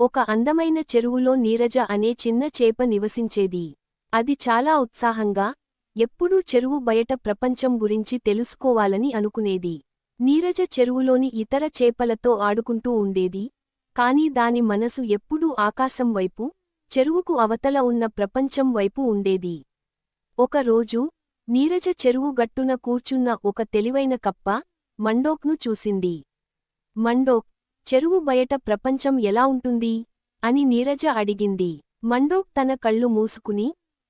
ఒక అందమైన చెరువులో నీరజ అనే చిన్న చేప నివసించేది. అది చాలా ఉత్సాహంగా ఎప్పుడూ చెరువు బయట ప్రపంచం గురించి తెలుసుకోవాలని అనుకునేది. నీరజ చెరువులోని ఇతర చేపలతో ఆడుకుంటూ ఉండేది. కాని దాని మనసు ఎప్పుడూ ఆకాశం వైపు చెరువుకు అవతల ఉన్న ప్రపంచం వైపు ఉండేది. ఒకరోజు నీరజ చెరువు గట్టున కూర్చున్న ఒక తెలివైన కప్ప మండోక్ను చూసింది. మండోక్ చెరువు బయట ప్రపంచం ఎలా ఉంటుంది? అని నీరజ అడిగింది. మండోక్ తన కళ్ళు మూసుకుని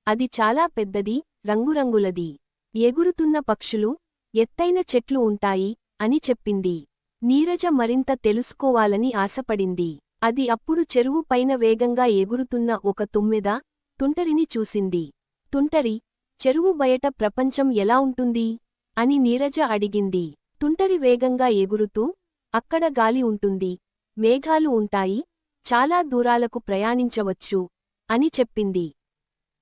అది చాలా పెద్దది రంగురంగులది. ఎగురుతున్న పక్షులు ఎత్తైన చెట్లు ఉంటాయి అని చెప్పింది. నీరజ మరింత తెలుసుకోవాలని ఆశపడింది. అది అప్పుడు చెరువు పైన వేగంగా ఎగురుతున్న ఒక తుమ్మెద తుంటరిని చూసింది. తుంటరి చెరువు బయట ప్రపంచం ఎలా ఉంటుంది? అని నీరజ అడిగింది. తుంటరి వేగంగా ఎగురుతూ అక్కడ గాలి ఉంటుంది. మేఘాలు ఉంటాయి. చాలా దూరాలకు ప్రయాణించవచ్చు అని చెప్పింది.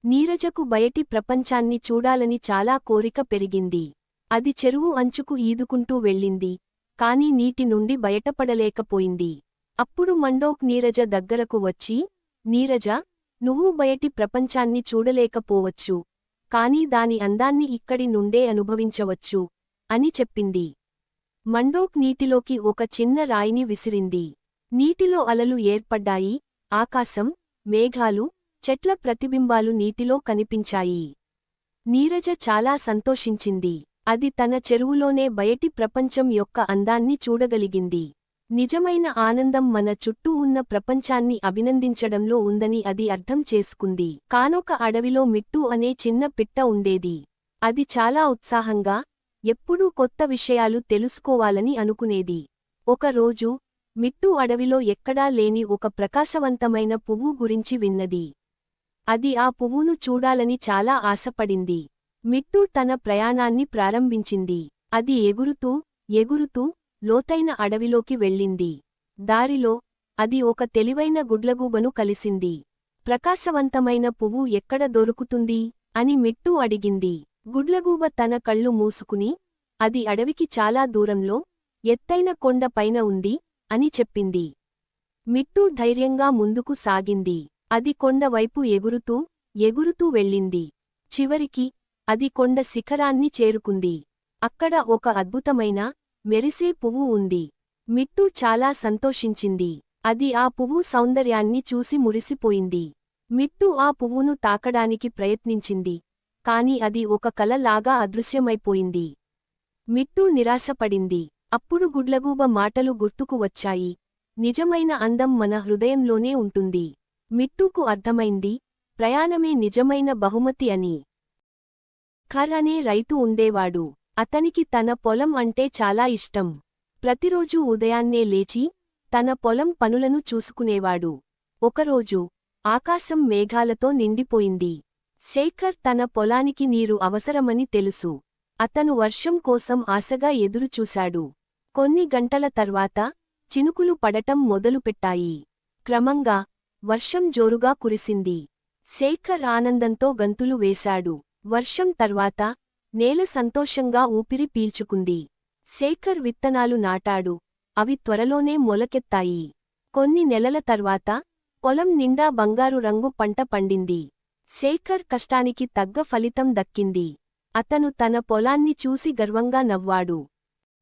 నీరజకు బయటి ప్రపంచాన్ని చూడాలని చాలా కోరిక పెరిగింది. అది చెరువు అంచుకు ఈదుకుంటూ వెళ్ళింది. కాని నీటి నుండి బయటపడలేకపోయింది. అప్పుడు మండోక్ నీరజ దగ్గరకు వచ్చి నీరజ నువ్వు బయటి ప్రపంచాన్ని చూడలేకపోవచ్చు. కాని దాని అందాన్ని ఇక్కడి నుండే అనుభవించవచ్చు అని చెప్పింది. మండోక్ నీటిలోకి ఒక చిన్న రాయిని విసిరింది. నీటిలో అలలు ఏర్పడ్డాయి. ఆకాశం మేఘాలు చెట్ల ప్రతిబింబాలు నీటిలో కనిపించాయి. నీరజ చాలా సంతోషించింది. అది తన చెరువులోనే బయటి ప్రపంచం యొక్క అందాన్ని చూడగలిగింది. నిజమైన ఆనందం మన చుట్టూ ఉన్న ప్రపంచాన్ని అభినందించడంలో ఉందని అది అర్థం చేసుకుంది. కానొక అడవిలో మిట్టు అనే చిన్న పిట్ట ఉండేది. అది చాలా ఉత్సాహంగా ఎప్పుడూ కొత్త విషయాలు తెలుసుకోవాలని అనుకునేది. ఒకరోజు మిట్టు అడవిలో ఎక్కడా లేని ఒక ప్రకాశవంతమైన పువ్వు గురించి విన్నది. అది ఆ పువ్వును చూడాలని చాలా ఆశపడింది. మిట్టు తన ప్రయాణాన్ని ప్రారంభించింది. అది ఎగురుతూ ఎగురుతూ లోతైన అడవిలోకి వెళ్ళింది. దారిలో అది ఒక తెలివైన గుడ్లగూబను కలిసింది. ప్రకాశవంతమైన పువ్వు ఎక్కడ దొరుకుతుంది? అని మిట్టు అడిగింది. గుడ్లగూబ తన కళ్ళు మూసుకుని అది అడవికి చాలా దూరంలో ఎత్తైన కొండ పైన ఉంది అని చెప్పింది. మిట్టూ ధైర్యంగా ముందుకు సాగింది. అది కొండవైపు ఎగురుతూ ఎగురుతూ వెళ్ళింది. చివరికి అది కొండ శిఖరాన్ని చేరుకుంది. అక్కడ ఒక అద్భుతమైన మెరిసే పువ్వు ఉంది. మిట్టు చాలా సంతోషించింది. అది ఆ పువ్వు సౌందర్యాన్ని చూసి మురిసిపోయింది. మిట్టు ఆ పువ్వును తాకడానికి ప్రయత్నించింది. కాని అది ఒక కలలాగా అదృశ్యమైపోయింది. మిట్టు నిరాశపడింది. అప్పుడు గుడ్లగూబ మాటలు గుర్తుకు వచ్చాయి. నిజమైన అందం మన హృదయంలోనే ఉంటుంది. మిట్టుకు అర్థమైంది ప్రయాణమే నిజమైన బహుమతి అని. ఖర్ అనే రైతు ఉండేవాడు. అతనికి తన పొలం అంటే చాలా ఇష్టం. ప్రతిరోజూ ఉదయాన్నే లేచి తన పొలం పనులను చూసుకునేవాడు. ఒకరోజు ఆకాశం మేఘాలతో నిండిపోయింది. శేఖర్ తన పొలానికి నీరు అవసరమని తెలుసు. అతను వర్షం కోసం ఆశగా ఎదురుచూశాడు. కొన్ని గంటల తర్వాత చినుకులు పడటం మొదలుపెట్టాయి. క్రమంగా వర్షం జోరుగా కురిసింది. శేఖర్ ఆనందంతో గంతులు వేశాడు. వర్షం తర్వాత నేల సంతోషంగా ఊపిరి పీల్చుకుంది. శేఖర్ విత్తనాలు నాటాడు. అవి త్వరలోనే మొలకెత్తాయి. కొన్ని నెలల తర్వాత పొలం నిండా బంగారు రంగు పంట పండింది. శేఖర్ కష్టానికి తగ్గ ఫలితం దక్కింది. అతను తన పొలాన్ని చూసి గర్వంగా నవ్వాడు.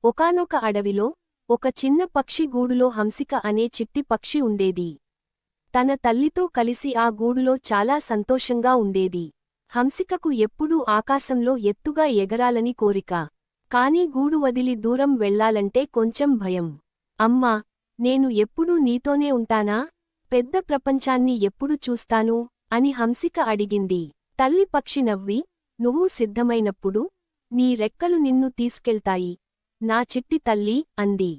ఒకానొక అడవిలో ఒక చిన్న పక్షి గూడులో హంసిక అనే చిట్టి పక్షి ఉండేది. తన తల్లితో కలిసి ఆ గూడులో చాలా సంతోషంగా ఉండేది. హంసికకు ఎప్పుడూ ఆకాశంలో ఎత్తుగా ఎగరాలని కోరిక. కాని గూడు వదిలి దూరం వెళ్ళాలంటే కొంచెం భయం. అమ్మా నేను ఎప్పుడూ నీతోనే ఉంటానా? పెద్ద ప్రపంచాన్ని ఎప్పుడు చూస్తాను? అని హంసిక అడిగింది. తల్లి పక్షి నవ్వి నువ్వు సిద్ధమైనప్పుడు నీ రెక్కలు నిన్ను తీసుకెళ్తాయి. నా చిట్టి తల్లి అంది.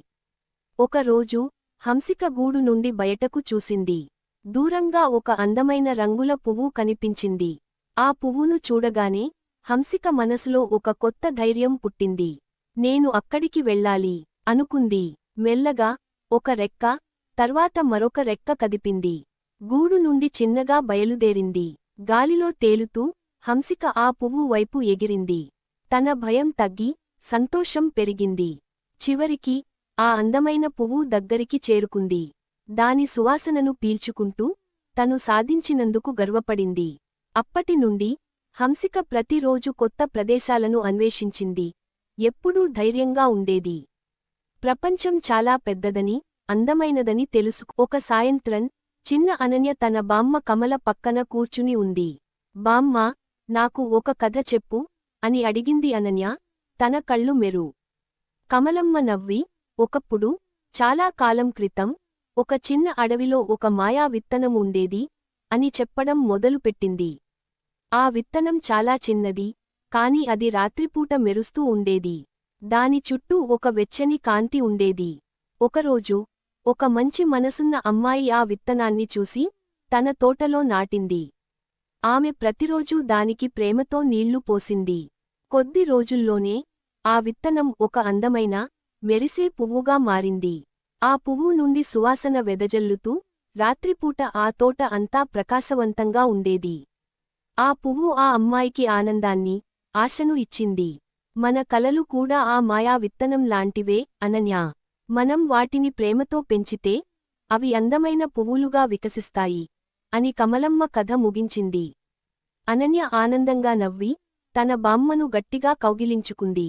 ఒకరోజు హంసిక గూడు నుండి బయటకు చూసింది. దూరంగా ఒక అందమైన రంగుల పువ్వు కనిపించింది. ఆ పువ్వును చూడగానే హంసిక మనసులో ఒక కొత్త ధైర్యం పుట్టింది. నేను అక్కడికి వెళ్ళాలి అనుకుంది. మెల్లగా ఒక రెక్క తర్వాత మరొక రెక్క కదిపింది. గూడు నుండి చిన్నగా బయలుదేరింది. గాలిలో తేలుతూ హంసిక ఆ పువ్వు వైపు ఎగిరింది. తన భయం తగ్గి సంతోషం పెరిగింది. చివరికి ఆ అందమైన పువ్వు దగ్గరికి చేరుకుంది. దాని సువాసనను పీల్చుకుంటూ తను సాధించినందుకు గర్వపడింది. అప్పటి నుండి హంసిక ప్రతిరోజు కొత్త ప్రదేశాలను అన్వేషించింది. ఎప్పుడూ ధైర్యంగా ఉండేది. ప్రపంచం చాలా పెద్దదని అందమైనదని తెలుసు. ఒక సాయంత్రం చిన్న అనన్య తన బామ్మ కమల పక్కన కూర్చుని ఉంది. బామ్మ నాకు ఒక కథ చెప్పు అని అడిగింది అనన్య తన కళ్ళు మెరు. కమలమ్మ నవ్వి ఒకప్పుడు చాలా కాలం క్రితం ఒక చిన్న అడవిలో ఒక మాయా విత్తనం ఉండేది అని చెప్పడం మొదలుపెట్టింది ఆ విత్తనం చాలా చిన్నది కాని అది రాత్రిపూట మెరుస్తూ ఉండేది. దాని చుట్టూ ఒక వెచ్చని కాంతి ఉండేది. ఒకరోజు ఒక మంచి మనసున్న అమ్మాయి ఆ విత్తనాన్ని చూసి తన తోటలో నాటింది. ఆమె ప్రతిరోజూ దానికి ప్రేమతో నీళ్ళు పోసింది. కొద్ది రోజుల్లోనే ఆ విత్తనం ఒక అందమైన మెరిసే పువ్వుగా మారింది. ఆ పువ్వు నుండి సువాసన వెదజల్లుతూ రాత్రిపూట ఆ తోట అంతా ప్రకాశవంతంగా ఉండేది. ఆ పువ్వు ఆ అమ్మాయికి ఆనందాన్ని ఆశను ఇచ్చింది. మన కలలు కూడా ఆ మాయా విత్తనం లాంటివే అనన్యా. మనం వాటిని ప్రేమతో పెంచితే అవి అందమైన పువ్వులుగా వికసిస్తాయి. అని కమలమ్మ కథ ముగించింది. అనన్య ఆనందంగా నవ్వి తన బామ్మను గట్టిగా కౌగిలించుకుంది.